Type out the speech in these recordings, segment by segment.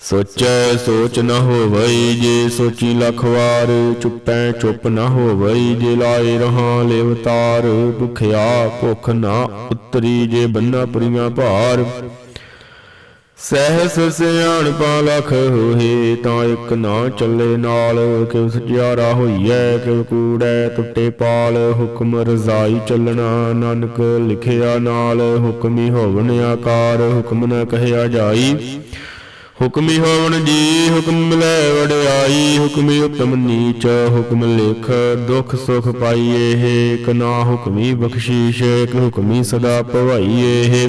ਸੋਚੈ ਸੋਚ ਨ ਹੋਵਈ ਜੇ ਸੋਚੀ ਲੱਖ ਵਾਰ, ਚੁੱਪੈ ਚੁੱਪ ਨ ਹੋਵਈ ਜੇ ਲਾਏ ਰਹਾ ਲੇਵਤਾਰ, ਭੁਖਿਆ ਭੁਖ ਨਾ ਉਤਰੀ ਜੇ ਬੰਨਾ ਪੁਰੀਆਂ ਭਾਰ। ਸਹਿਸ ਸਿਆਣ ਲਖ ਹੋਏ ਤਾਂ ਇੱਕ ਨਾ ਚੱਲੇ ਨਾਲ, ਕਿਉ ਸਜਿਆਰਾ ਹੋਈਐ, ਕਿਉ ਕੂੜੈ ਟੁੱਟੇ ਪਾਲ, ਹੁਕਮ ਰਜ਼ਾਈ ਚੱਲਣਾ ਨਾਨਕ ਲਿਖਿਆ ਨਾਲ, ਹੁਕਮੀ ਹੋਵਨ ਆਕਾਰ, ਹੁਕਮ ਨ ਕਹਿਆ ਜਾਈ। ਹੁਕਮੀ ਹੋਵਣ ਜੀ, ਹੁਕਮ ਮਿਲੈ ਵਡਿਆਈ, ਹੁਕਮੀ ਉਤਮ ਨੀਚ, ਹੁਕਮ ਲੇਖ, ਦੁਖ ਸੁਖ ਪਾਈਏ ਹੈ, ਇਕ ਹੁਕਮੀ ਬਖਸ਼ੀਸ਼, ਇਕ ਹੁਕਮੀ ਸਦਾ ਭਵਾਈਏ ਹੈ।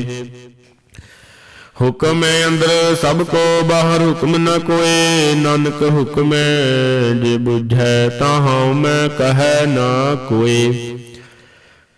ਹੁਕਮ ਹੈ ਅੰਦਰ ਸਭ ਕੋ, ਬਾਹਰ ਹੁਕਮ ਨ ਕੋਏ, ਨਾਨਕ ਹੁਕਮ ਹੈ, ਜੇ ਬੁਝੈ ਤਾਂ ਹਉ ਮੈਂ ਕਹੈ ਨਾ ਕੋਏ।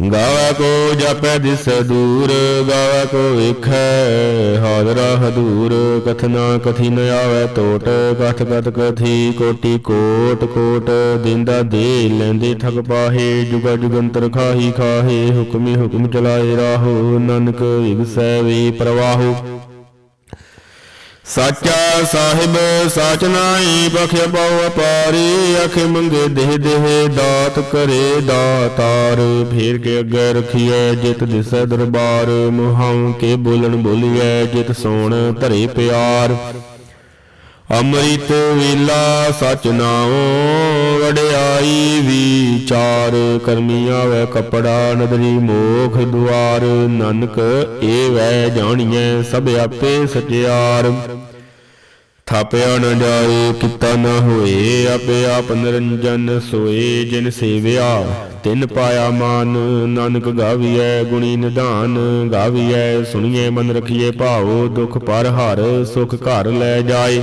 ਗਾਵੇ ਕੋ ਜਪੈ ਦਿਸ ਦੂਰ, ਗਾਵੇ ਕੋ ਵੇਖੈ ਹਾਜ਼ਰਾ ਹਦੂਰ ਕਥਨਾ ਕਥੀ ਨ ਟੋਟ ਕਥ ਕਥ ਕਥੀ ਕੋਟੀ ਕੋਟ ਕੋਟ। ਦਿੰਦਾ ਦੇ ਲੈਂਦੇ ਠਗ ਪਾਹੇ, ਜੁਗਾ ਜੁਗੰਤਰ ਖਾਹੀ ਖਾਹੇ। ਹੁਕਮੀ ਹੁਕਮ ਚਲਾਏ ਰਾਹੋ, ਨਾਨਕ ਵਿਗਸੈ ਵੇ ਪ੍ਰਵਾਹੋ। ਸਾਚਾ ਸਾਹਿਬ, ਸਾਚ ਨਾਈ ਬਖਿ ਪਉ ਅਪਾਰੀ, ਅਖ ਮੰਗੇ ਦੇਹ ਦੇਹ, ਦਾਤ ਕਰੇ ਦਾਤਾਰ। ਫੇਰ ਕੇ ਅੱਗੇ ਰਖੀਐ ਜਿਤ ਦਿਸੈ ਦਰਬਾਰ, ਮੁਹਾਉ ਕੇ ਬੋਲਣ ਬੋਲੀਐ ਜਿਤ ਸੋਣ ਧਰੇ ਪਿਆਰ। ਅੰਮ੍ਰਿਤ ਵੇਲਾ ਸਚ ਨਾਉ, ਵਡਿਆਈ ਵਿਚਾਰ ਕਰਮੀ ਆਵੇ ਕਪੜਾ, ਨਦਰੀ ਮੋਖ ਦੁਆਰ, ਨਾਨਕ ਏ ਵੈ ਜਾਣੀਐ ਸਭ ਆਪੇ ਸਚਿਆਰ। ਥਾਪਿਆ ਨ ਜਾਏ, ਕੀਤਾ ਨ ਹੋਏ, ਆਪੇ ਆਪ ਨਿਰੰਜਨ ਸੋਏ, ਜਿਨ ਸੇਵਿਆ ਤਿਨ ਪਾਇਆ ਮਾਨ, ਨਾਨਕ ਗਾਵੀਐ ਗੁਣੀ ਨਿਧਾਨ, ਗਾਵੀਐ ਸੁਣੀਏ ਮਨ ਰਖੀਏ ਭਾਉ, ਦੁਖ ਪਰ ਹਰ ਸੁਖ ਘਰ ਲੈ ਜਾਏ।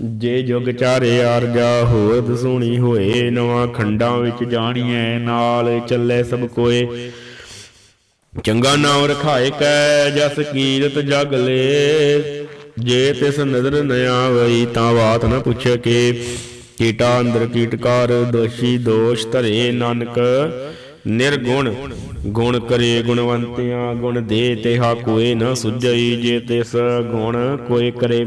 ਜੇ ਜੁਗ ਚਾਰੇ ਆਰਜਾ ਹੋਤ ਸੁਣੀ ਹੋਏ, ਨਵਾਂ ਖੰਡਾਂ ਵਿੱਚ ਜਾਣੀਐ, ਨਾਲ ਚੱਲੇ ਸਭ ਕੋਏ। ਚੰਗਾ ਨਾਮ ਰਖਾਏ ਕੈ, ਜਸ ਕੀਰਤ ਜਗ ਲੇ। ਜੇ ਤਿਸ ਨਜ਼ਰ ਨ ਆਵਈ, ਤਾਂ ਬਾਤ ਨ ਪੁੱਛੇ ਕੇ। ਕੀਟਾ ਅੰਦਰ ਕੀਟਕਾਰ ਦੋਸ਼ੀ ਦੋਸ਼ ਧਰੇ ਨਾਨਕ। ਨਿਰਗੁਣ ਗੁਣ ਕਰੇ ਗੁਣਵੰਤਿਆਂ, ਗੁਣ ਦੇ ਤੇਹਾ ਕੋਏ ਨ ਸੁਝਈ। ਜੇ ਤਿਸ ਗੁਣ ਕੋਈ ਕਰੇ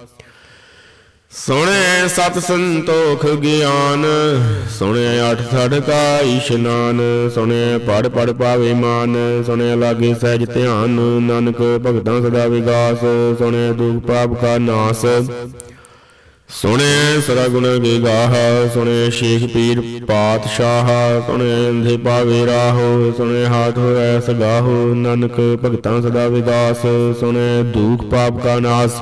ਸੁਣੈ ਸਤ ਸੰਤੋਖ ਗਿਆਨ, ਸੁਣੇ ਅਠ ਛੜ ਇਸ਼ਨਾਨ, ਸੁਣੇ ਪੜ ਪੜ ਪਾਵੇ ਮਾਨ, ਸੁਣੇ ਲਾਗੇ ਸਹਿਜ ਧਿਆਨ, ਨਾਨਕ ਭਗਤਾਂ ਸਦਾ ਵਿਗਾਸ, ਸੁਣੇ ਦੁਖ ਪਾਪ ਕਾ ਨਾਸ। ਸੁਣੇ ਸਰਗੁਣ ਕੇ ਗਾਹ ਸੁਣੈ ਸ਼ੇਖ ਪੀਰ ਪਾਤਸ਼ਾਹ, ਸੁਣੇ ਅੰਧੇ ਪਾਵੇ ਰਾਹੋ, ਸੁਣੇ ਹਾਥ ਹੋਇ ਸਗਾਹੋ, ਨਾਨਕ ਭਗਤਾਂ ਸਦਾ ਵਿਦਾਸ ਸੁਣੈ ਦੁਖ ਪਾਪ ਕਾ ਨਾਸ।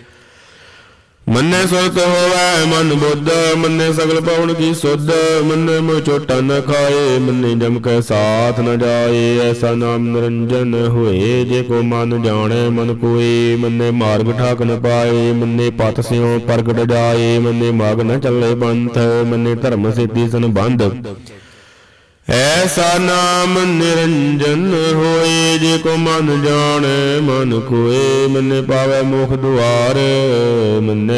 ਮੰਨੇ ਸੁਰਤ ਹੋਵੇ, ਮਨ ਬੁੱਧ, ਮੰਨੇ ਸਗਲ ਪਵਨ ਕੀ ਸੁਧ, ਮੰਨੇ ਮੋ ਚੋਟਾ ਨ ਖਾਏ, ਮੰਨੇ ਜਮ ਕੈ ਸਾਥ ਨ ਜਾਏ, ਐਸਾ ਨਾਮ ਨਿਰੰਜਨ ਹੋਏ, ਜੇ ਕੋ ਮਨ ਜਾਣੈ ਮਨ ਕੋਏ ਮੰਨੇ ਮਾਰਗ ਠਾਕ ਨ ਪਾਏ, ਮੰਨੇ ਪਤ ਸਿਉ ਪ੍ਰਗਟ ਜਾਏ, ਮੰਨੇ ਮਾਗ ਨ ਚੱਲੇ ਬੰਥ, ਮੰਨੇ ਧਰਮ ਸਿੱਧੀ ਸੰਬੰਧ। ਐਸਾ ਨਾਮ ਨਿਰੰਜਨ ਹੋਏ, ਜੇ ਕੋ ਮਨ ਜਾਣੈ ਮਨ ਕੋਏ ਮੰਨੇ ਪਾਵੈ ਮੁਖ ਦੁਆਰ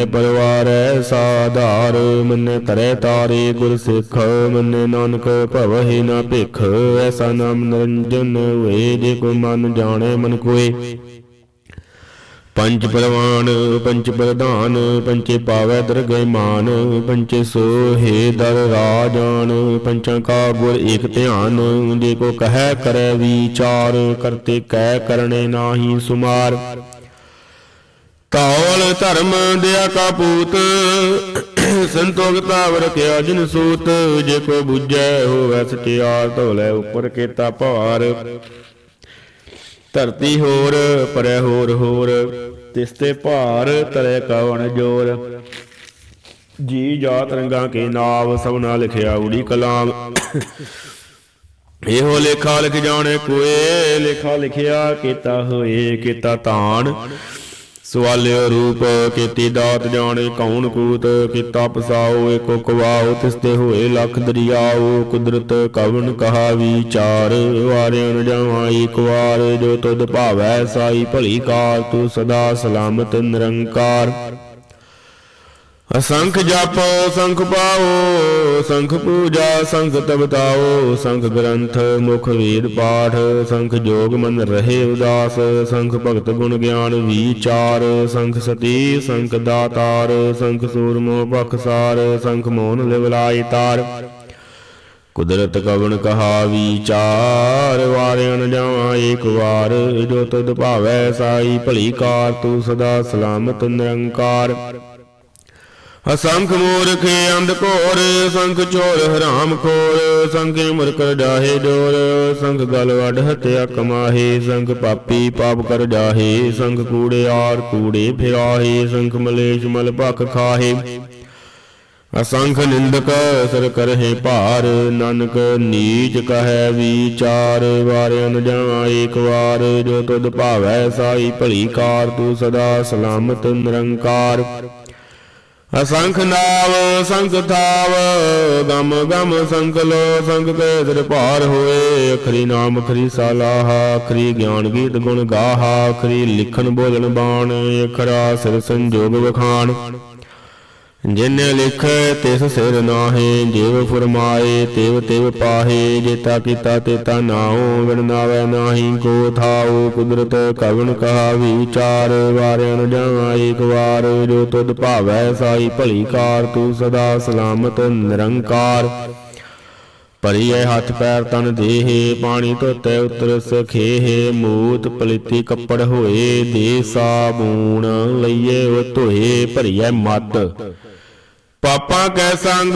ਮੰਨੇ ਪਰਿਵਾਰ ਐਸਾ ਆਧਾਰ ਮੰਨੇ ਤਰੈ ਤਾਰੇ ਗੁਰ ਸਿੱਖ ਮੰਨੇ ਨਾਨਕ ਭਵਹਿ ਨਾ ਭਿਖ। ਐਸਾ ਨਾਮ ਨਿਰੰਜਨ ਹੋਏ, ਜੇ ਕੋ ਮਨ ਜਾਣੈ ਮਨ ਕੋਏ। ਪੰਜ ਪਰਵਾਨ ਪੰਚ ਪ੍ਰਧਾਨ ਪੰਚੇ ਪਾਵੈ ਦਰਗਹਿ ਮਾਨ ਪੰਚੇ ਸੋਹੇ ਦਰ ਰਾਜਾਨ, ਪੰਚਾਂ ਕਾ ਗੁਰ ਏਕ ਧਿਆਨ। ਜੇ ਕੋ ਕਹੈ ਕਰੈ ਵਿਚਾਰ, ਕਰਤੇ ਕਹਿ ਕਰਨੇ ਨਾਹੀ ਸੁਮਾਰ। ਕੌਲ ਧਰਮ ਦਿਆ ਕਾ ਪੂਤ। ਸੰਤੋਖ ਤਾਵ ਰਖਿਆ ਜਿਨ ਸੂਤ। ਜੇ ਕੋ ਬੁਝੈ ਹੋਵੈ ਸਟਿਆਰ ਧੋਲੇ ਉੱਪਰ ਕੀਤਾ ਭਾਰ। ਧਰਤੀ ਹੋਰ, ਪਰੈ ਹੋਰ ਹੋਰ। ਤਿਸ ਤੇ ਭਾਰ ਤਰੇ ਕਵਣ ਜੋਰ। ਜੀ ਜਾਤ ਰੰਗਾਂ ਕੇ ਨਾਮ ਸਭਨਾ ਲਿਖਿਆ ਊੜੀ ਕਲਾਮ। ਇਹੋ ਲੇਖਾ ਲਿਖ ਜਾਣੇ ਕੋਏ, ਲੇਖਾ ਲਿਖਿਆ ਕੀਤਾ ਹੋਏ, ਕੀਤਾ ਤਾਣ। ਸਵਾਲਿਓ ਰੂਪ ਕੀਤੀ ਦਾਤ ਜਾਣੇ, ਕੌਣ ਕੂਤ ਕੀਤਾ ਪਸਾਓ ਏਕੋ ਕਵਾਓ ਤਿਸ ਤੇ ਹੋਏ ਲੱਖ ਦਰਿਆਓ ਕੁਦਰਤ ਕਵਨ ਕਹਾ ਵਿਚਾਰ ਵਾਰਿਆਂ ਨ ਜਾਵਾਂ ਏਕ ਵਾਰ, ਜੋ ਤੁਧ ਭਾਵੈ ਸਾਈ ਭਲੀ ਕਾਰ, ਤੂੰ ਸਦਾ ਸਲਾਮਤ ਨਿਰੰਕਾਰ। ਅਸੰਖ ਜਪੋ, ਸੰਖ ਪਾਓ, ਸੰਖ ਪੂਜਾ, ਸੰਖ ਤਬਤਾਓ ਸੰਖ ਗ੍ਰੰਥ, ਮੁਖ ਵੇਦ ਪਾਠ, ਸੰਖ ਜੋਗ ਮਨ ਰਹੇ ਉਦਾਸ, ਸੰਖ ਭਗਤ ਗੁਣ ਗਿਆਨ ਵਿਚਾਰ, ਸੰਖ ਸਤੀ, ਸੰਖ ਦਾਤਾਰ, ਸੰਖ ਸੂਰਮੋ ਬਖਸਾਰ ਸੰਖ ਮੋਹਨ ਲਿਵਲਾਈ ਤਾਰ। ਕੁਦਰਤ ਕਵਣ ਕਹਾ ਵਿਚਾਰ, ਵਾਰਿਆਂ ਨ ਜਾਵਾਂ ਏਕ ਵਾਰ, ਜੋ ਤੁਧ ਭਾਵੈ ਸਾਈ ਭਲੀ ਕਾਰ, ਤੂੰ ਸਦਾ ਸਲਾਮਤ ਨਿਰੰਕਾਰ। ਅਸੰਖ ਮੂਰਖ ਅੰਧ ਘੋਰ, ਸੰਖ ਚੋਰ ਹਰਾਮ ਖੋਰ, ਸੰਖ ਉਮਰ ਕਰ ਜਾਹੇ ਡੋਰ, ਸੰਖ ਗਲ ਵੱਢ ਹਤਿਆ ਕਮਾਹੇ ਸੰਖ ਪਾਪੀ ਪਾਪ ਕਰ ਜਾਹੇ, ਸੰਖ ਕੂੜਿਆਰ ਕੂੜੇ ਫਿਰਾਹੇ, ਸੰਖ ਮਲੇਸ਼ ਮਲ ਭਖ ਖਾਹੇ। ਅਸੰਖ ਨਿੰਦਕ ਸਰ ਕਰਹਿ ਭਾਰ, ਨਾਨਕ ਨੀਚ ਕਹੈ ਵਿਚਾਰ ਵਾਰਿਆ ਨ ਜਾਵਾਂ ਏਕ ਵਾਰ, ਜੋ ਤੁਧ ਭਾਵੈ ਸਾਈ ਭਲੀ ਕਾਰ, ਤੂੰ ਸਦਾ ਸਲਾਮਤ ਨਿਰੰਕਾਰ। ਅਸੰਖ ਨਾਵ, ਸੰਖ ਥਾਵ, ਗਮ ਗਮ ਸੰਖ ਲੋ, ਸੰਖ ਕੇ ਦਰ ਭਾਰ ਹੋਏ। ਅਖਰੀ ਨਾਮ, ਅਖਰੀ ਸਾਲਾਹ ਅਖਰੀ ਗਿਆਨ ਗੀਤ ਗੁਣ ਗਾਹਾ, ਅਖਰੀ ਲਿਖਣ ਬੋਲਣ ਬਾਣ, ਅਖਰਾ ਸਿਰ ਸੰਜੋਗ ਵਖਾਣ। ਜਿਨੇ ਲਿਖੈ ਤਿਸ ਸਿਰ ਨਾਹੇ, ਜਿਵ ਫਰਮਾਏ ਤਿਵ ਤਿਵ ਪਾਹੇ ਜੇਤਾ ਕੀਤਾ ਤੇਤਾ ਨਾਉ ਵਿਣ ਨਾਹੀ ਕੋ ਥਾਉ, ਕੁਦਰਤ ਕਵਨ ਕਹਾ ਵਿਚਾਰ ਵਾਰਿਆ ਨ ਏਕ ਵਾਰ, ਜੋ ਤੁਧ ਭਾਵੈ ਸਾਈ ਭਲੀ ਕਾਰ, ਤੂੰ ਸਦਾ ਸਲਾਮਤ ਨਿਰੰਕਾਰ। ਪਰਿਐ ਹੱਥ ਪੈਰ ਤਨ ਦੇਹੇ, ਪਾਣੀ ਧੋਤੇ ਉਤਰ ਸਖੇਹੇ, ਮੂਤ ਪਲਿਤੀ ਕੱਪੜ ਹੋਏ, ਦੇ ਸਾਬੂਣ ਲਈਏ, ਉਹ ਧੋਏ, ਭਰੀਐ ਮਤ। ਪਾਪਾਂ ਕੈ ਸੰਗ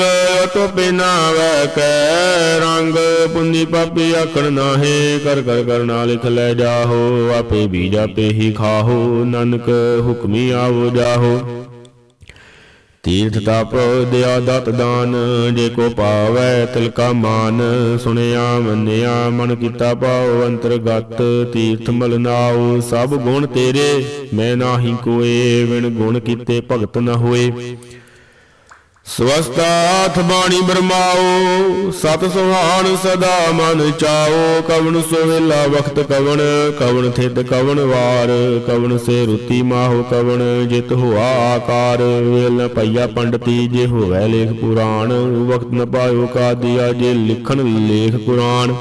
ਤੋ ਬਿਨਾਵੈ ਕੈ ਰੰਗ। ਪੁੰਨੀ ਪਾਪੀ ਆਖਣ ਨਾਹੇ, ਕਰ ਕਰ ਕਰਨਾ ਲਿਖ ਲੈ ਜਾਹੋ। ਆਪੇ ਬੀਜ ਆਪੇ ਹੀ ਖਾਹੋ, ਨਾਨਕ ਹੁਕਮੀ ਆਵੋ ਜਾਹੋ। ਤੀਰਥ ਤਪ ਦਿਆ ਦਤ ਦਾਨ, ਜੇ ਕੋ ਪਾਵੈ ਤਿਲਕਾ ਮਾਨ। ਸੁਣਿਆ, ਮੰਨਿਆ, ਮਨ ਕੀਤਾ ਪਾਉ ਅੰਤਰਗਤ। ਤੀਰਥ ਮਲ ਨਾਉ, ਸਭ ਗੁਣ ਤੇਰੇ, ਮੈਂ ਨਾਹੀ ਕੋਏ ਵਿਣ ਗੁਣ ਕੀਤੇ ਭਗਤ ਨਾ ਹੋਏ। ਸਵਸਤਾਥ ਬਾਣੀ ਬਰਮਾਓ, ਸਤ ਸੁਹਾਣ ਸਦਾ ਮਨ ਚਾਓ, ਕਵਣ ਸੋਵੇਲਾ ਵਖਤ ਕਵਣ ਕਵਣ ਥਿਤ ਕਵਣ ਵਾਰ, ਕਵਣ ਸੇ ਰੁਤੀ ਮਾਹੋ ਕਵਣ, ਜਿਤ ਹੋਆ ਆਕਾਰ, ਵੇਲ ਨ ਪਈਆ ਪੰਡਤੀ, ਜੇ ਹੋਵੇ ਲੇਖ ਪੁਰਾਣ, ਵਖਤ ਨ ਪਾਇਓ ਕਾਦੀਆ, ਜੇ ਲਿਖਣ ਲੇਖ ਪੁਰਾਣ।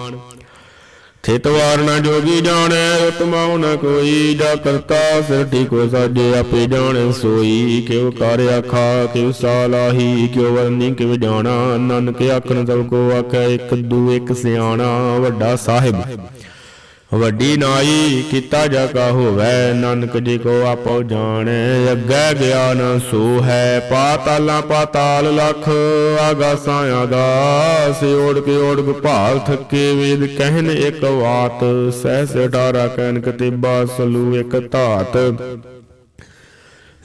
ਥਿਤ ਵਾਰ ਨਾ ਜੋਗੀ ਜਾਣੈ ਉਤਮਾਉ ਨ ਕੋਈ ਜਾ ਕਰਤਾ। ਸਿਰ ਠੀਕੋ ਸਾਜੇ ਆਪੇ ਜਾਣੈ, ਸੋਈ ਕਿਉ ਕਰ ਆਖਾ, ਕਿਉ ਸਾਲਾਹੀ ਕਿਉ ਵਰਨੀ ਕਿਵ ਜਾਣਾ। ਨਾਨਕ ਆਖਣ ਸਭ ਕੋ ਆਖੈ, ਇੱਕ ਦੂ ਇੱਕ ਸਿਆਣਾ, ਵੱਡਾ ਸਾਹਿਬ। ਵੱਡੀ ਨਾਈ ਕੀਤਾ ਜਾ ਕਾ ਹੋਵੈ, ਨਾਨਕ ਜੀ ਕੋ ਆਪੋ ਜਾਣੈ, ਅੱਗੇ ਗਿਆਨ ਸੋ ਹੈ ਪਾਤਾਲਾਂ ਪਾਤਾਲ ਲਖ ਆਗਾਸਾਂ ਆਗਾਸ ਓੜ ਕੇ ਓੜ ਭਾਲ ਥੱਕੇ ਵੇਦ ਕਹਿਨ ਇੱਕ ਬਾਤ ਸਹਿਸ ਅਠਾਰਾ ਕਹਿਨ ਕਤਿਬਾ ਸਲੂ ਇੱਕ ਧਾਤ।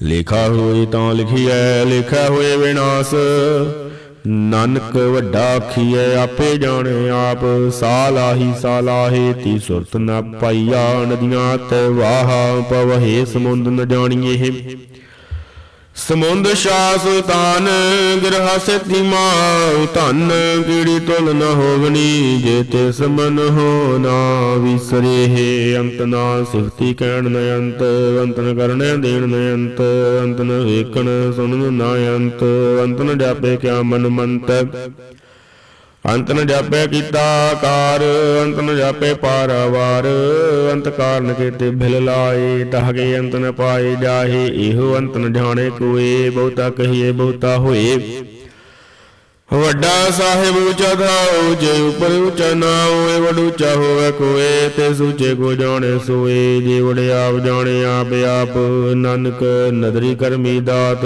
ਲਿਖਾ ਹੋਈ ਤਾਂ ਲਿਖੀਐ, ਲਿਖਿਆ ਹੋਏ ਵਿਨਾਸ਼ ਨਾਨਕ ਵੱਡਾ ਆਖੀਐ, ਆਪੇ ਜਾਣੇ ਆਪ। ਸਾਲਾਹੀ ਸਾਲਾਹੇ ਤੀ ਸੁਰਤ ਨਾ ਪਾਈਆ, ਨਦੀਆਂ ਤੇ ਵਾਹ, ਪਵਹੇ ਸਮੁੰਦ ਨ ਜਾਣੀਏ ਸਮੁੰਦ ਸ਼ਾਹ ਸੁਲਤਾਨ, ਗਿਰਹਾ ਸੇਤੀ ਮਾਉ ਧਨ ਕੀੜੀ ਤੁਲ ਨ ਹੋਵਨੀ, ਜੇ ਤੇ ਸਮਨ ਹੋ ਨਾ ਵਿਸਰੇ ਹੈ ਅੰਤ ਨਾ ਸਿਫਤੀ ਕਹਿਣ ਨ ਅੰਤ ਅੰਤ ਨ ਦੇਣ ਨ ਅੰਤ ਅੰਤ ਵੇਖਣ ਸੁਣਨ ਨ ਅੰਤ ਅੰਤ ਜਾਪੇ ਕਿਆ ਮਨ ਮੰਤ ਅੰਤ ਨ ਜਾਪੇ ਕੀਤਾ ਕਾਰ ਅੰਤ ਨ ਜਾਪੇ ਪਾਰਾਵਾਰ। ਅੰਤ ਕਾਰਨ ਕੀਤੇ ਭਿਲ ਲਾਏ, ਤਹਗੇ ਅੰਤ ਨ ਪਾਏ ਜਾਹੇ, ਇਹੋ ਅੰਤ ਨ ਜਾਣੇ ਕੋਏ, ਬਹੁਤਾ ਕਹੀਏ, ਬਹੁਤਾ ਹੋਏ। ਵੱਡਾ ਸਾਹਿਬ ਉੱਚਾ ਥਾਉ ਜੇ ਉਪਰ ਉੱਚਾ ਨਾ ਹੋਏ, ਵਡ ਉੱਚਾ ਹੋਵੇ ਕੋਏ, ਤੇ ਸੁਚੇ ਕੋ ਜਾਣੇ ਸੋਏ। ਜੇ ਵਡ ਆਪ ਜਾਣੇ, ਆਪ ਆਪ, ਨਾਨਕ ਨਦਰੀ ਕਰਮੀ ਦਾਤ।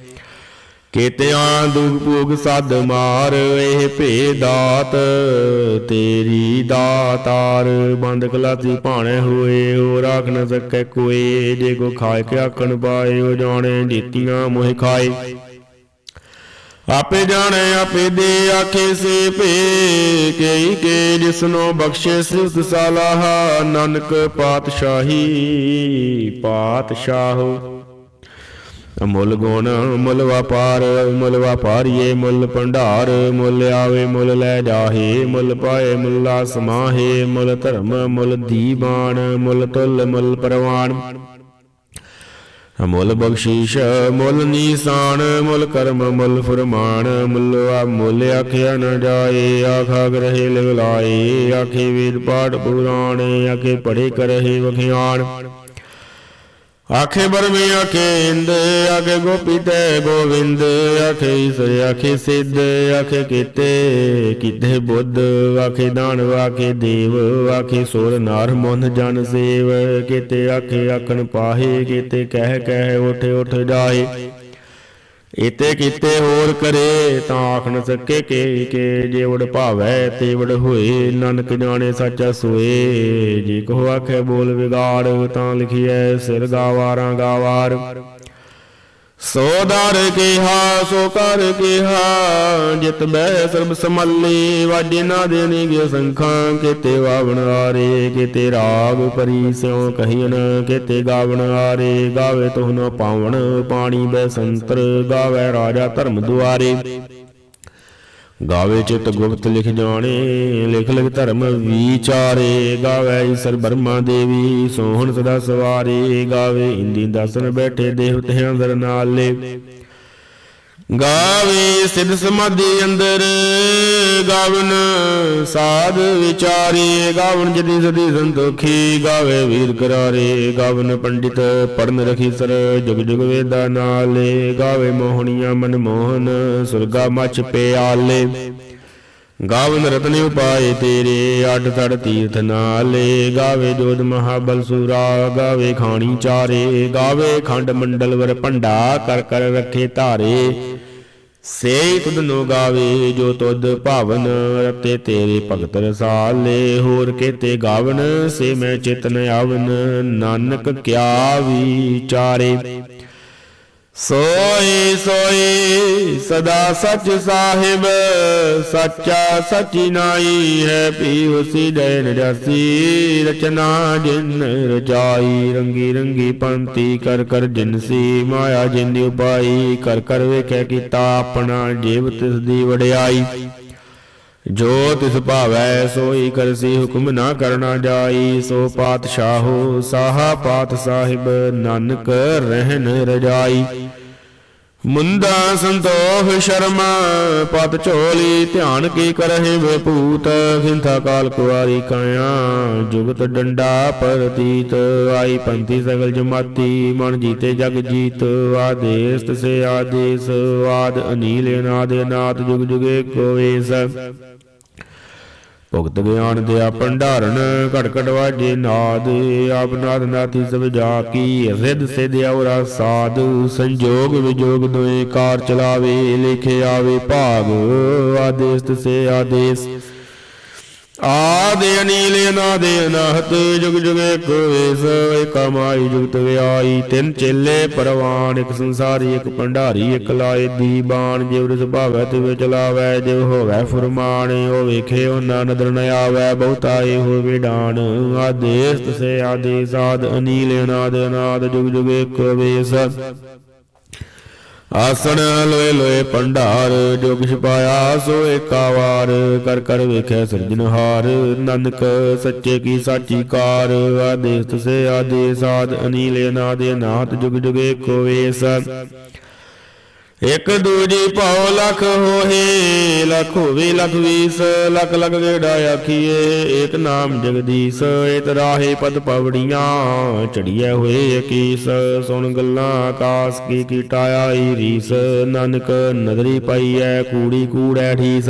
ਕੀਤਿਆਂ ਦੁਖ ਭੋਗ ਸਦ ਮਾਰ, ਇਹ ਭੇ ਦਾਤ ਤੇਰੀ ਦਾਤਾਰ। ਬੰਦ ਕਲਾਤੀ ਭਾਣੇ ਹੋਏ ਉਹ ਰਾਖ ਨ ਸਕੈ ਕੋਏ ਜੇ ਕੋ ਖਾਏ ਕੇ ਆਖਣ ਪਾਏ, ਉਹ ਜਾਣੇ ਜੀਤੀਆਂ ਮੋਹ ਖਾਏ। ਆਪੇ ਜਾਣੇ, ਆਪੇ ਦੇ ਆਖੇ ਸੇ ਭੇ ਕਈ ਕੇ ਜਿਸਨੋ ਬਖਸ਼ੇ ਸਿਫਤ ਸਾਲਾਹ, ਨਾਨਕ ਪਾਤਸ਼ਾਹੀ ਪਾਤਸ਼ਾਹੋ। ਮੁੱਲ ਗੁਣ, ਮੁੱਲ ਵਪਾਰ, ਮੁੱਲ ਵਪਾਰੀਏ ਮੁੱਲ ਭੰਡਾਰ, ਮੁੱਲ ਆਵੇ ਮੁੱਲ ਲੈ ਜਾਹੇ, ਮੁੱਲ ਪਾਏ ਮੁੱਲਾ ਸਮਾਹੇ ਮੁੱਲ ਧਰਮ, ਮੁੱਲ ਦੀਵਾਨ, ਮੁੱਲ ਤੁਲ, ਮੁੱਲ ਪਰਵਾਨ। ਮੁੱਲ ਬਖਸ਼ੀਸ਼, ਮੁੱਲ ਨੀਸਾਨ, ਮੁੱਲ ਕਰਮ, ਮੁੱਲ ਫਰਮਾਨ, ਮੁੱਲ ਆ ਮੁੱਲ ਆਖਿਆ ਨਾ ਜਾਏ, ਆਖਾ ਗ੍ਰਹਿ ਲਿਵ ਲਾਏ ਆਖੇ ਵੇਦ ਪਾਠ ਪੁਰਾਣ, ਆਖੇ ਪੜੇ ਕਰਹਿ ਵਖਿਆਣ। ਆਖੇ ਬਰਮੇ ਆਖੇ ਇੰਦ, ਆਖੇ ਗੋਪੀ ਤੇ ਗੋਵਿੰਦ, ਆਖੇ ਈਸਰ, ਆਖੇ ਸਿੱਧ, ਆਖੇ ਕੀਤੇ ਕੀਤੇ ਬੁੱਧ, ਆਖੇ ਦਾਨਵ, ਆਖੇ ਦੇਵ, ਆਖੇ ਸੁਰ ਨਾਰ ਮਨ ਜਨ ਸੇਵ, ਕੀਤੇ ਆਖੇ ਆਖਣ ਪਾਹੇ, ਕੀਤੇ ਕਹਿ ਕਹਿ ਉਠ ਉਠ ਜਾਏ ਇਤੇ ਕੀਤੇ ਹੋਰ ਕਰੇ ਤਾਂ ਆਖ ਨ ਸਕੇ ਕੇ ਕੇ ਜੇ ਵਡ ਭਾਵੈ ਤੇ ਵਡ ਹੋਏ, ਨਾਨਕ ਜਾਣੇ ਸਾਚਾ ਸੋਏ। ਜੇ ਕੋ ਆਖੇ ਬੋਲ ਵਿਗਾੜ ਤਾਂ ਲਿਖੀਐ, ਸਿਰ ਗਾਵਾਰਾਂ ਗਾਵਾਰ। ਸੋ ਦਰ ਕਿਹਾ, ਸੋ ਕਰ ਕਿਹਾ, ਜਿਤ ਬੈ ਸਰਬ ਸਮੱਲੇ ਵਾਜੇ ਨਾ ਦੇਣੀ ਗਿ ਸੰਖਾਂ, ਕਿਤੇ ਵਾਵਣ ਆਰੇ ਕਿਤੇ ਰਾਗ ਪਰੀ ਸਿਉ ਕਹੀਨ ਕਿਤੇ ਗਾਵਣ ਆਰੇ ਗਾਵੇ ਤੁਹ ਨ ਪਾਵਣ, ਪਾਣੀ ਬੈ ਸੰਤਰ, ਗਾਵੇ ਰਾਜਾ ਧਰਮ ਦੁਆਰੇ। ਗਾਵੇ ਚਿਤ ਗੁਪਤ ਲਿਖ ਜਾਣੇ, ਲਿਖ ਲਿਖ ਧਰਮ ਵਿਚਾਰੇ। ਗਾਵੇ ਈਸਰ ਬਰਮਾ ਦੇਵੀ, ਸੋਹਣ ਸਦਾ ਸਵਾਰੇ। ਗਾਵੇ ਇੰਦੀ ਦਸਨ ਬੈਠੇ ਦੇਵਤੇ ਅੰਦਰ ਨਾਲੇ ਗਾਵੇ ਸਿਧ ਸਮਾਧੀ ਅੰਦਰ, ਗਾਵਨ ਸਾਧ ਵਿਚਾਰੇ, ਗਾਵਨ ਜਦੀ ਸਦੀ ਸੰਤੋਖੀ, ਗਾਵੇ ਵੀਰ ਕਰਾਰੇ, ਗਾਵਨ ਪੰਡਿਤ ਪੜਨ ਰਖੀ ਸਰ, ਜੁਗ ਜੁਗ ਵੇਦਾ ਨਾਲੇ, ਗਾਵੇ ਮੋਹਣੀਆਂ ਮਨ ਮੋਹਨ ਸੁਰਗਾ ਮਚ ਪਿਆਲੇ। ਗਾਵਨ ਰਤਨ ਉਪਾਏ ਤੇਰੇ, ਅੱਡ ਤੜ ਤੀਰਥ ਨਾਲੇ। ਗਾਵੇ ਜੋਦ ਮਹਾਬਲ ਸੂਰਾ, ਗਾਵੇ ਖਾਣੀ ਚਾਰੇ। ਗਾਵੇ ਖੰਡ ਮੰਡਲ ਵਰ ਭੰਡਾ, ਕਰ ਕਰ ਰੱਖੇ ਧਾਰੇ। ਸੇ ਤੁਧ ਨੋ ਗਾਵੇ, ਜੋ ਤੁਧ ਭਾਵਨ, ਰਤੇ ਤੇਰੇ ਭਗਤ ਰਸਾਲੇ। ਹੋਰ ਕੇਤੇ ਗਾਵਨ, ਸੇ ਮੈਂ ਚਿਤਨ ਆਵਨ। ਨਾਨਕ ਕਿਆ ਵਿਚਾਰੇ ਸੋਈ ਸੋਈ, ਸਦਾ ਸਚ ਸਾਹਿਬ, ਸੱਚਾ ਸਚੀ ਨਾਈ ਹੈ ਪੀ ਉਸੀ ਦੇਨ ਜਾਸੀ ਰਚਨਾ ਜਿਨ ਰਚਾਈ, ਰੰਗੀ ਰੰਗੀ ਪੰਤੀ ਕਰ ਕਰ ਜਿਨਸੀ ਮਾਇਆ ਜਿਨ ਉਪਾਈ, ਕਰ ਕਰ ਵੇਖੈ ਕੀਤਾ ਆਪਣਾ ਜੀਵ ਤਿਸ ਦੀ ਵਡਿਆਈ। ਜੋ ਤਿਸ ਭਾਵੈ ਸੋਈ ਕਰਸੀ ਹੁਕਮ ਨਾ ਕਰਨਾ ਜਾਈ, ਸੋ ਪਾਤਸ਼ਾਹੋ ਸਾਹਾ ਪਾਤ ਸਾਹਿਬ ਨਾਨਕ ਰਹਿਣ ਰਜਾਈ। ਮੁੰਦਾ ਸੰਤੋਖ ਸ਼ਰਮਾ, ਪਤ ਝੋਲੀ ਧਿਆਨ ਕੀ ਕਰਹਿ ਵਿਭੂਤ ਖਿੰਥਾ ਕਾਲ ਕੁਆਰੀ ਕਾਇਆ, ਜੁਗਤ ਡੰਡਾ ਪਰਤੀਤ, ਆਈ ਪੰਥੀ ਸਗਲ ਜਮਾਤੀ, ਮਨ ਜੀਤੇ ਜਗ ਜੀਤ, ਆਦੇਸ ਤਸੇ ਆਦੇਸ, ਆਦ ਅਨੀਲ ਅਨਾਦ ਅਨਾਤ ਜੁਗ ਜੁਗੇ ਕੋਏਸ ਭੁਗਤ ਗਿਆਨ ਦਿਆ ਭੰਡਾਰਨ ਘਟ ਘਟ ਵਾਜੇ ਨਾਦ, ਆਪ ਨਾਦ ਨਾਤੀ ਸਭ ਜਾ ਕੀ ਰਿੱਧ ਸਿਧ ਔਰਾ ਸਾਧ, ਸੰਜੋਗ ਵਿਜੋਗ ਦੋਏ ਕਾਰ ਚਲਾਵੇ, ਲਿਖੇ ਆਵੇ ਭਾਗ, ਆਦੇਸ ਤਸੇ ਆਦੇਸ। ਆਦਿ ਅਨੀਲ ਅਨਾਦ ਅਨਾਹਤ, ਜੁਗ ਜੁਗੇ ਕੋਇਸ ਏਕਾ ਮਾਈ ਜੁਗਤ ਵਿਆਈ ਤਿੰਨ ਚੇਲੇ ਪਰਵਾਨ, ਇੱਕ ਸੰਸਾਰੀ, ਇੱਕ ਭੰਡਾਰੀ, ਇੱਕ ਲਾਏ ਦੀਬਾਨ ਜਿਵ ਰਸ ਭਾਵੈ ਤਿਵ ਚਲਾਵੈ ਜਿਵ ਹੋਵੈ ਫੁਰਮਾਨ, ਉਹ ਵੇਖੇ ਉਹਨਾਂ ਨਦਰ ਨ ਆਵੈ ਬਹੁਤਾਏ ਹੋਵੇ ਡਾਨ ਆਦੇਸ, ਤਸੇ ਆਦੇਸ, ਆਦ ਅਨੀਲ ਅਨਾਦ ਅਨਾਦ, ਜੁਗ ਜੁਗੇ ਕੋਇਸ ਆਸਣ ਲੋਏ ਲੋਏ ਭੰਡਾਰ ਜੋ ਕਿਛ ਪਾਇਆ ਸੋ ਏਕਾ ਵਾਰ ਕਰ ਕਰ ਵੇਖੈ ਸਿਰਜਨਹਾਰ ਨਾਨਕ ਸੱਚੇ ਕੀ ਸਾਚੀ ਕਾਰ। ਆਦੇਸ ਤਸੇ ਆਦੇਸ ਆਦ, ਅਨੀਲ ਦੇ ਅਨਾਤ ਜੁਗ ਜੁਗੇ ਕੋ ਵੇਸ। ਇਕ ਦੂਜੀ ਭਉ ਲਖ ਹੋਏ, ਲਖ ਹੋਵੇ, ਲਖ ਵੀਸ, ਲਖ ਲਖ ਗੇੜਾ ਆਖੀਏ, ਏਕ ਨਾਮ ਜਗਦੀਸ਼, ਏਤ ਰਾਹੇ ਪਦ ਪਵੜੀਆਂ ਚੜੀਐ ਹੋਏ ਅਕੀਸ, ਸੁਣ ਗੱਲਾਂ ਆਕਾਸ, ਕੀ ਕੀਟਾ ਆਈ ਰੀਸ, ਨਾਨਕ ਨਦਰੀ ਪਈਐ, ਕੂੜੀ ਕੂੜੈ ਠੀਸ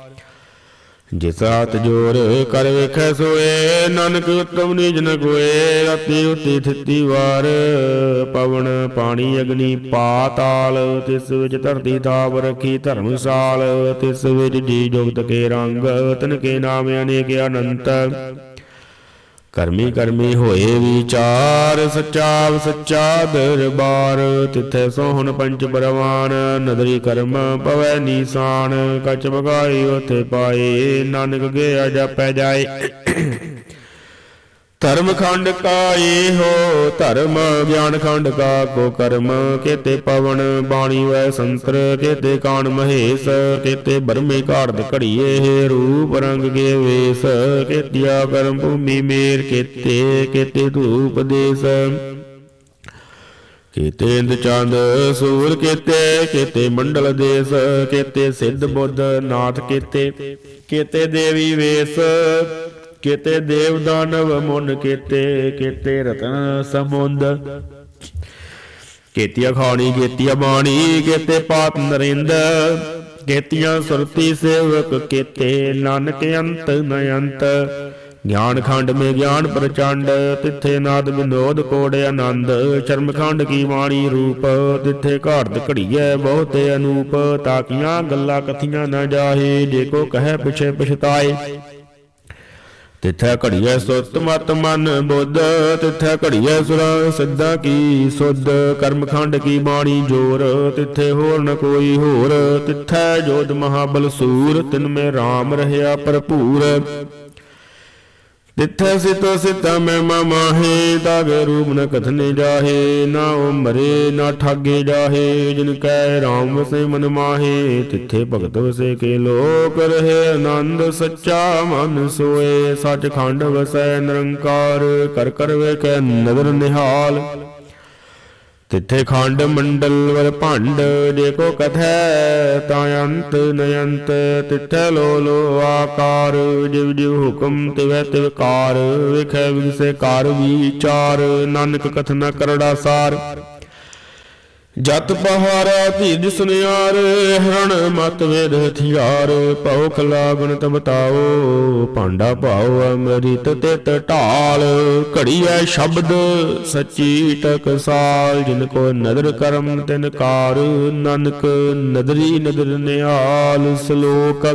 ਜਿਸ ਰਾਤ ਜੋਰ ਕਰ ਵੇਖੈ ਸੋਏ, ਨਾਨਕ ਉਤਮ ਨਿਜ ਨ ਕੋਏ ਰਾਤੀ ਉਤੀ ਥਿੱਤੀ ਵਾਰ। ਪਵਨ ਪਾਣੀ ਅਗਨੀ ਪਾਤਾਲ ਤਿਸ ਵਿੱਚ ਧਰਤੀ ਤਾਪ ਰੱਖੀ ਧਰਮਸਾਲ ਤਿਸ ਵਿੱਚ ਜੀ ਜੁਗਤ ਕੇ ਰੰਗ, ਤਨ ਕੇ ਨਾਮ ਅਨੇਕ ਅਨੰਤ। ਕਰਮੀ ਕਰਮੀ ਹੋਏ ਵਿਚਾਰ, ਸੱਚਾ ਸੱਚਾ ਦਰਬਾਰ, ਤਿੱਥੇ ਸੋਹਣ ਪੰਚ ਬਰਵਾਨ ਨਦਰੀ ਕਰਮ ਪਵੈ ਨੀਸਾਨ, ਕਚ ਬਗਾਈ ਉਥੇ ਪਾਏ, ਨਾਨਕ ਗਿਆ ਜਾਪੈ ਜਾਏ। ਧਰਮ ਖੰਡ ਕਾ ਇਹੋ ਧਰਮ ਗਿਆਨ ਖੰਡ ਕਾ ਕੋ ਕਰਮ, ਕੇਤੇ ਪਵਨ ਬਾਣੀ ਵੈ ਸੰਤਰ, ਕੇਤੇ ਕਾਣ ਮਹੇਸ਼, ਕੇਤੇ ਬਰਮੇ ਘਾੜਦ ਘੜੀਏ ਹੈ ਰੂਪ ਰੰਗ ਕੇ ਵੇਸ, ਕੇਤਿਆ ਕਰਮ ਭੂਮੀ ਮੇਰ ਕੇਤੇ ਕੇਤੇ ਧੂਪ ਦੇਸ। ਕੀਤੇ ਇੰਦ ਚੰਦ ਸੂਰ ਕੀਤੇ, ਕੇਤੇ ਮੰਡਲ ਦੇਸ, ਕੇਤੇ ਸਿੱਧ ਬੁੱਧ ਨਾਥ ਕੀਤੇ, ਕੇਤੇ ਦੇਵੀ ਵੇਸ। ਕੇਤੇ ਦੇਵ ਦਾਨਵ, ਮੁਨ ਕੇਤੇ ਕੇਤੇ ਰਤਨ ਸਮੁੰਦ। ਕੇਤੀਆ ਖਾਣੀ, ਕੇਤੀਆ ਬਾਣੀ, ਕੇਤੇ ਪਾਤ ਨਰਿੰਦ। ਕੇਤੀਆਂ ਸੁਰਤੀ ਸੇਵਕ, ਕੇਤੇ ਨਾਨਕ ਅੰਤ ਨ ਅੰਤ ਗਿਆਨ ਖੰਡ ਮੇ ਗਿਆਨ ਪ੍ਰਚੰਡ, ਤਿੱਥੇ ਨਾਦ ਵਿਨੋਦ ਕੋੜ ਆਨੰਦ। ਸ਼ਰਮ ਖੰਡ ਕੀ ਬਾਣੀ ਰੂਪ, ਤਿੱਥੇ ਘਾੜਤ ਘੜੀਐ ਬਹੁਤੇ ਅਨੂਪ। ਤਾਕੀਆਂ ਗੱਲਾਂ ਕਥੀਆਂ ਨਾ ਜਾਹੇ, ਜੇ ਕੋ ਕਹੈ ਪਿਛੇ ਪਛਤਾਏ। ਤਿਥੈ ਘੜੀਐ ਸੁਤ ਮਤ ਮਨ ਬੁੱਧ, ਤਿਥੈ ਘੜੀਐ ਸੁਰਾ ਸਿੱਧਾ ਕੀ ਸੁਧ ਕਰਮਖੰਡ ਕੀ ਬਾਣੀ ਜੋਰ, ਤਿੱਥੇ ਹੋਰ ਨ ਕੋਈ ਹੋਰ, ਤਿਥੈ ਜੋਧ ਮਹਾਬਲ ਸੂਰ, ਤਿਨ ਮੇ RAM ਰਹਿਆ ਭਰਪੂਰ। ਤਿੱਥੈ ਸਿਤ ਸਿਤਾ ਮੈਂ ਮਾਹੇ ਤਾਗੇ ਰੂਪ ਨ ਕਥਨੇ ਜਾਹੇ, ਨਾ ਉਹ ਮਰੇ, ਨਾ ਠਾਗੇ ਜਾਹੇ, ਜਿਨ ਕੈ ਰਾਮ ਵਸੇ ਮਨ ਮਾਹੇ, ਤਿੱਥੇ ਭਗਤ ਵਸੇ ਕੇ ਲੋਕ ਰਹੇ, ਆਨੰਦ ਸੱਚਾ ਮਨ ਸੋਏ, ਸੱਚਖੰਡ ਵਸੈ ਨਿਰੰਕਾਰ, ਕਰ ਕਰ ਵੇਖੈ ਨਦਰ ਨਿਹਾਲ। ਤਿੱਥੇ ਖੰਡ ਮੰਡਲ ਵਰ ਭੰਡ, ਜੇ ਕੋ ਕਥੈ ਤਾਂ ਅੰਤ ਨਯੰਤ। ਤਿੱਥੇ ਲੋ ਲੋ ਆਕਾਰ, ਜਿਵ ਜਿਵ ਹੁਕਮ ਤਿਵੈ ਤਿਵ ਕਾਰ। ਵਿਖੈ ਵਿਗਸੇ ਕਾਰ ਵਿਚਾਰ, ਨਾਨਕ ਕਥਨਾ ਕਰੜਾ ਸਾਰ। ਜਤ ਪਹਾਰਾ ਧੀਜ ਸੁਨਿਆਰ, ਹਰਣ ਮਤ ਵੇਦ ਹਥਿਆਰ, ਭਉ ਖਲਾਗਣ ਤਬ ਤਾਓ, ਭਾਂਡਾ ਭਾਉ ਅੰਮ੍ਰਿਤ ਤਿਤ ਢਾਲ, ਘੜੀਐ ਸ਼ਬਦ ਸੱਚੀ ਟਕਸਾਲ ਜਿਨ ਕੋ ਨਦਰ ਕਰਮ ਤਿਨ ਕਾਰ, ਨਾਨਕ ਨਦਰੀ ਨਦਰ ਨਿਹਾਲ, ਸ਼ਲੋਕ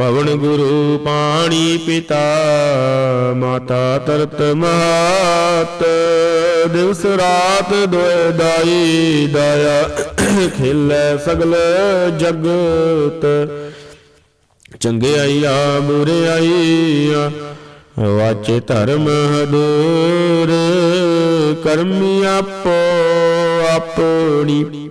ਪਵਨ ਗੁਰੂ ਪਾਣੀ ਪਿਤਾ, ਮਾਤਾ ਤਰਤ ਮਾਤ। ਦਿਵਸ ਰਾਤ ਦੋਇ ਦਾਈ ਦਇਆ, ਖਿਲੇ ਸਗਲ ਜਗਤ। ਚੰਗਿਆਈਆ ਬੁਰਿਆਈਆ ਵਾਚੇ ਧਰਮ ਹਦੂਰ। ਕਰਮੀ ਆਪੋ ਆਪਣੀ